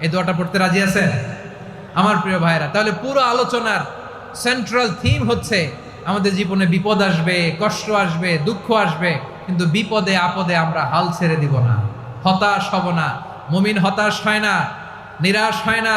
এই দোয়াটা পড়তে রাজি আছেন? আমার প্রিয় ভাইরা তাহলে পুরো আলোচনার সেন্ট্রাল থিম হচ্ছে আমাদের জীবনে বিপদ আসবে, কষ্ট আসবে, দুঃখ আসবে, কিন্তু বিপদে আপদে আমরা হাল ছেড়ে দিব না। হতাশ হব না। মুমিন হতাশ হয় না, নিরাশ হয় না।